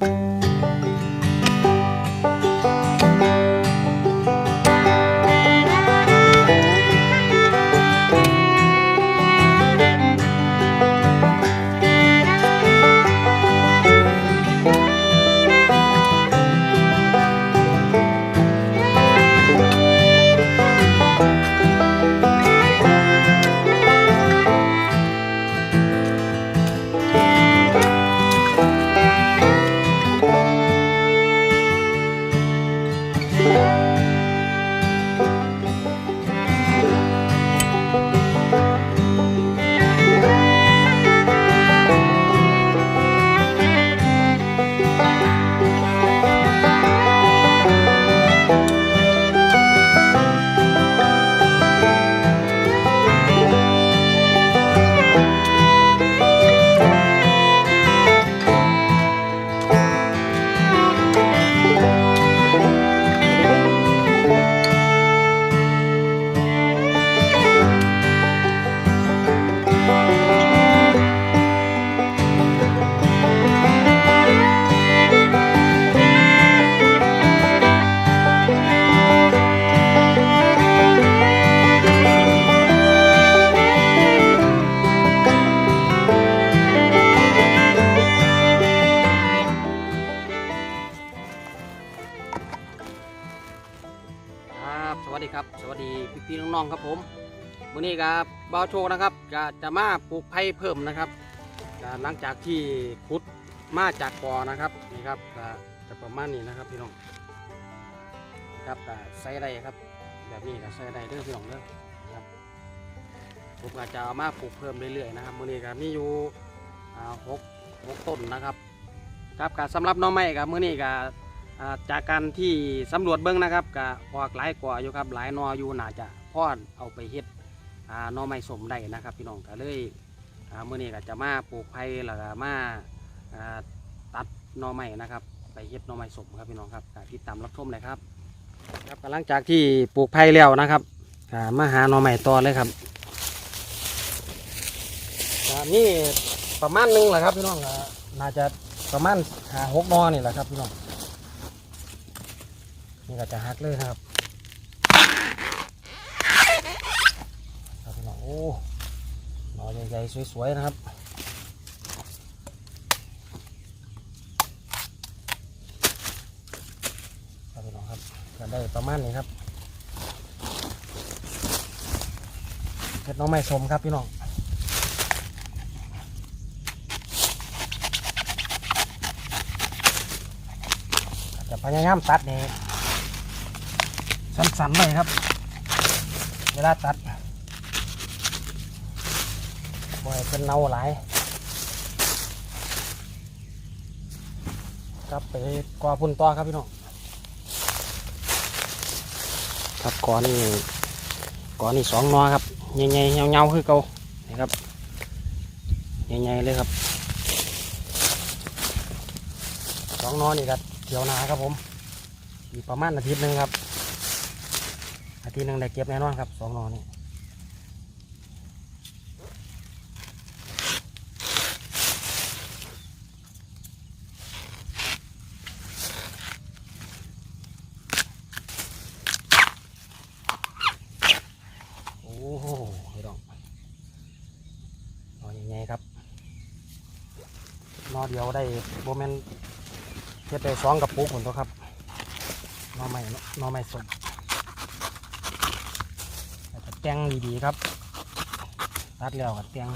ครั องครับผมวันนี้ครับบ่าวโชคนะครับก็จะมาปลูกไผ่เพิ่มนะครับหลังจากที่ขุดมาจากกอนะครับนี่ครับจะประมาณนี้นะครับพี่น้องครับใส่ได้ครับ แบบนี้ก็ใส่ได้เด้อพี่น้องเด้อครับผมก็จะเอามาปลูกเพิ่มเรื่อยๆนะครับวันนี้ก็มีอยู่หกหกต้นนะครับ ครับก็สำหรับน้องไม้กับมื้อนี้ก็ อ่าจากการที่สำรวจเบิ้งนะครับก็ออกหลายกว่าอยู่ครับหลายหนออยู่น่าจะพ่อเอาไปเฮ็ดอ่าหนอไม้สมได้นะครับพี่น้องก็เลยอ่ามื้อนี้ก็จะมาปลูกไผ่แล้วก็มาอ่าตัดหนอไม้นะครับ ไปเฮ็ดหนอไม้สมครับพี่น้องครับก็ติดตามรับชมเลยครับครับก็หลังจากที่ปลูกไผ่แล้วนะครับก็มาหาหนอไม้ต่อเลยครับก็นี่ประมาณหนึงแหละครับพี่น้องก็น่าจะประมาณหาหกหนอนี่แหละครับพี่น้อง นี่ก็จะฮักเลยครับครับพี่น้องโอ้หนอใหญ่ๆสวยๆนะครับครับพี่น้องครับก็ได้ประมาณนี้ครับเห็ดน้องไม้สมครับพี่น้องจะพยายามตัดนี่ สั้นๆเลยครับ เวลาตัดบ่ให้เป็นเนาหลายครับไปกอพุ่นต่อครับพี่น้องครับกอนี่กอนี่สองนอครับใหญ่ๆเงาๆคือเก่านี่ครับใหญ่ๆเลยครับสองนอนี่ครับเขียวนาครับผมอีกประมาณอาทิตย์หนึ่งครับ อาทิตย์หนึ่งได้เก็บแน่นอนครับสองนอนี่โอ้โหพี่น้องนอใหญ่ๆครับนอเดียวได้โบแมนเฮ็ดได้สองกระปุกหมือนตัวครับนอใหม่นอใหม่สด แล้วก็แต่งดีๆครับตัดแล้วก็แต่ง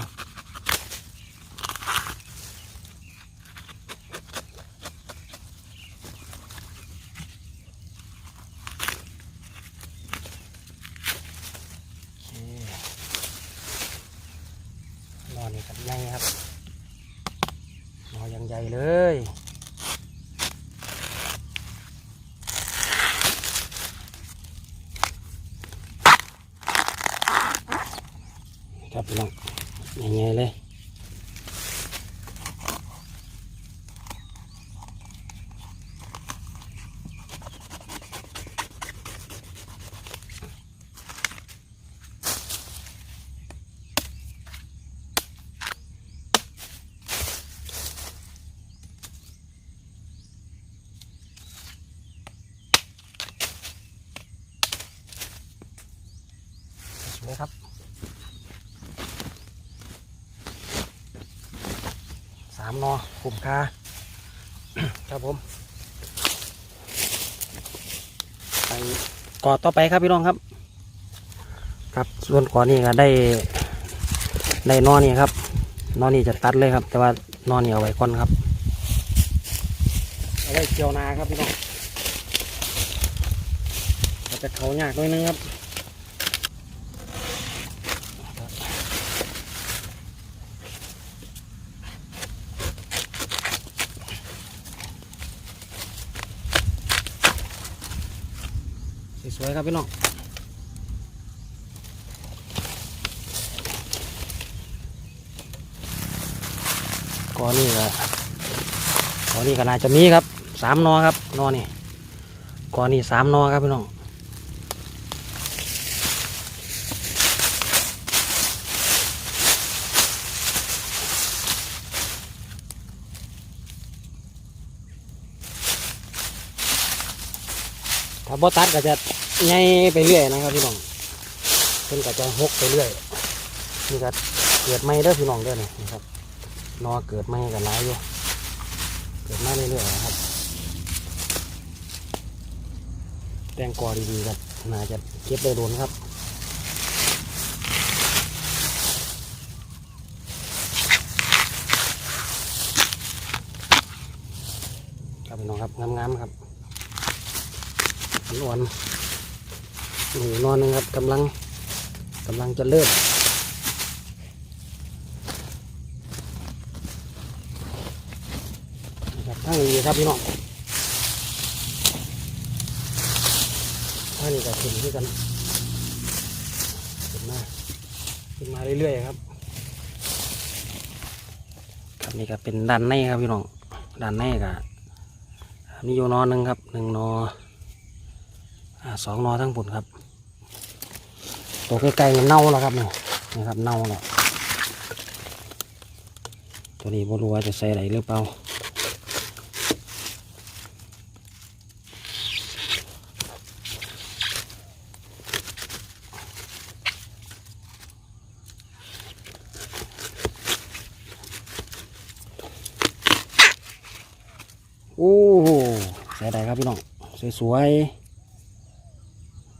โอเนอนนี่กันใหญ่ครับนอนยังใหญ่เลย ครับพี่น้องง่ายๆเลยนะครับามนอคุ้มค่าครับผมไปก่อต่อไปครับพี่น้องครับ ครับส่วนก่อนนี้ก็ได้ ได้นอนี่ครับนอนี่จะตัดเลยครับ แต่ว่านอนี่เอาไว้ก่อนครับเอาไว้เกี่ยวนาครับพี่น้องจะเขายากหน่อยนึงครับ สวยครับพี่น้องก่อนนี่ก็ก่อนนี่ก็น่าจะมีครับสามนอครับนอนี่ก่อนนี่สามนอครับพี่น้องถ้าบ่ตัดก็จะ ไงไปเรื่อยนะครับพี่น้องเพิ่นก็จะหกไปเรื่อยนี่ก็เกิดไม่เด้อพี่น้องเด้อนี่นะครับนอเกิดไม่กันหลายอยู่เกิดมาเรื่อยๆนะครับแตงกอดีๆครับน่าจะเก็บได้โดนครับครับพี่น้องครับงามๆครับนวล หนูนอนหนึงครับกำลังกำลังจะเริ่มนะครับทั้งนี้ครับพี่น้องทั้งนี้ก็ขึ้นด้วยกันขึ้นมาขึ้นมาเรื่อยๆครับครับนี่ก็เป็นด้านในครับพี่น้องด้านในก็มีอยู่นอหนึ่งครับหนึ่งนอสองนอทั้งผุนครับ ตัวใกล้ๆมันเน่าแล้วครับนี่นี่ครับเน่าแล้วตัวนี้ไม่รู้ว่าจะใส่อะไรหรือเปล่าโอ้โหใส่ได้ครับพี่น้องสวยๆ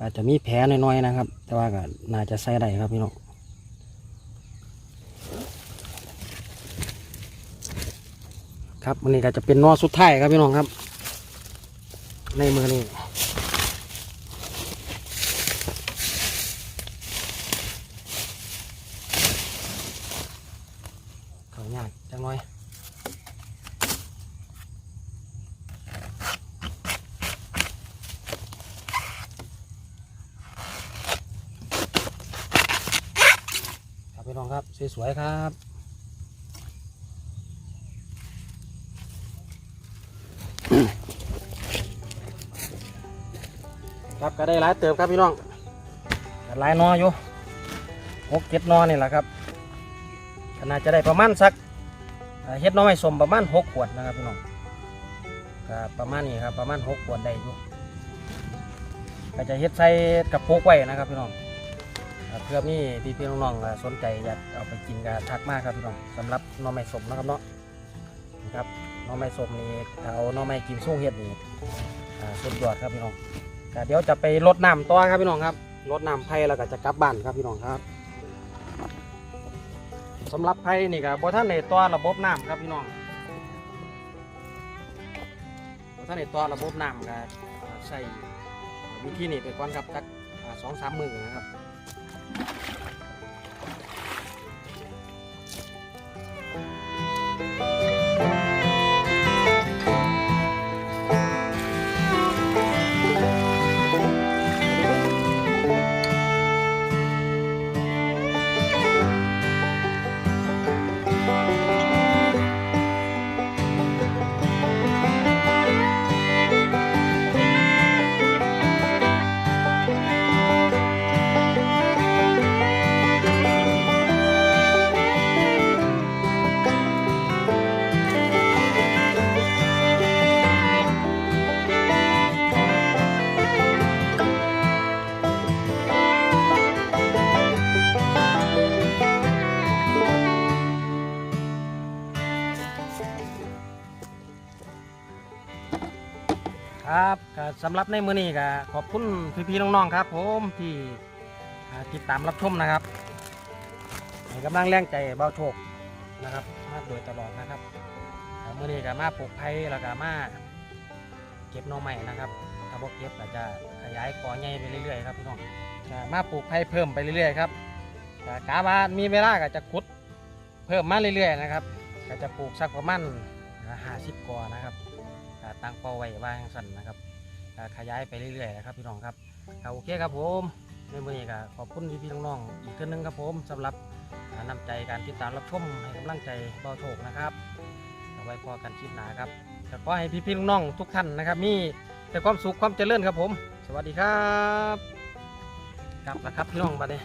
อาจจะมีแผลน้อยๆนะครับ แต่ว่าก็น่าจะใส่ได้ครับพี่น้องครับวันนี้ก็จะเป็นนอสุดท้ายครับพี่น้องครับ ในมือนี่เขายากจังน้อย ครับพี่น้องครับ สวยๆครับครับก็ได้หลายเติบครับพี่น้องก็หลายนออยู่หกเจ็ดนอนี่แหละครับก็น่าจะได้ประมาณสักเอ่อเฮ็ดหน้อยสมประมาณหกขวดนะครับพี่น้องก็ประมาณนี้ครับประมาณหกขวดได้อยู่ก็จะเฮ็ดใส่กระปุกไว้นะครับพี่น้องครับ เพื่อนี่พี่พี่ๆน้องๆสนใจอยากเอาไปกินก็ทักมากครับพี่น้องสำหรับน้องไม้สมนะครับเนาะนะครับน้องไม้สมนี่เอาน้องไม้กิมสู้เฮ็ดนี่อ่าสุดยอดครับพี่น้องเดี๋ยวจะไปรดน้ำต่อครับพี่น้องครับรดน้ำไผ่แล้วก็จะกลับบ้านครับพี่น้องครับสำหรับไผ่นี่ก็บ่ท่านในตัวระบบน้ำครับพี่น้องบ่ท่านในตัวระบบน้ำก็อ่าใส่วิธีนี้ไปก่อนครับจักสองสามมือนะครับ ครับสำหรับในมือนี้ก็ขอบคุณพี่ๆน้องๆครับ ผมที่ติดตามรับชมนะครับให้กำลังแรงใจเบาโชคนะครับมาโดยตลอดนะครับมือนี้ก็มาปลูกไผ่แล้วก็มาเก็บน่อไม้นะครับถ้าบ่เก็บก็จะขยายกอใหญ่ไปเรื่อยๆครับพี่น้องมาปลูกไผ่เพิ่มไปเรื่อยๆครับก็กาว่ามีเวลาก็จะขุดเพิ่มมาเรื่อยๆนะครับก็จะปลูกสักประมาณห้าสิบกอนะครับ ตั้งเป้าไว้ว่างสั่นนะครับขยายไปเรื่อยๆนะครับพี่น้องครับก็โอเคครับผมในมือนี้ก็ขอบคุณพี่ๆน้องๆอีกครั้งหนึงครับผมสำหรับอ่านำใจการติดตามรับชมให้กำลังใจเบาโชคนะครับเอาไว้พอกันคลิปหน้าครับก็ขอให้พี่ๆน้องๆทุกท่านนะครับ มีแต่ความสุขความเจริญครับผม สวัสดีครับกลับแล้วครับพี่น้องบัดนี้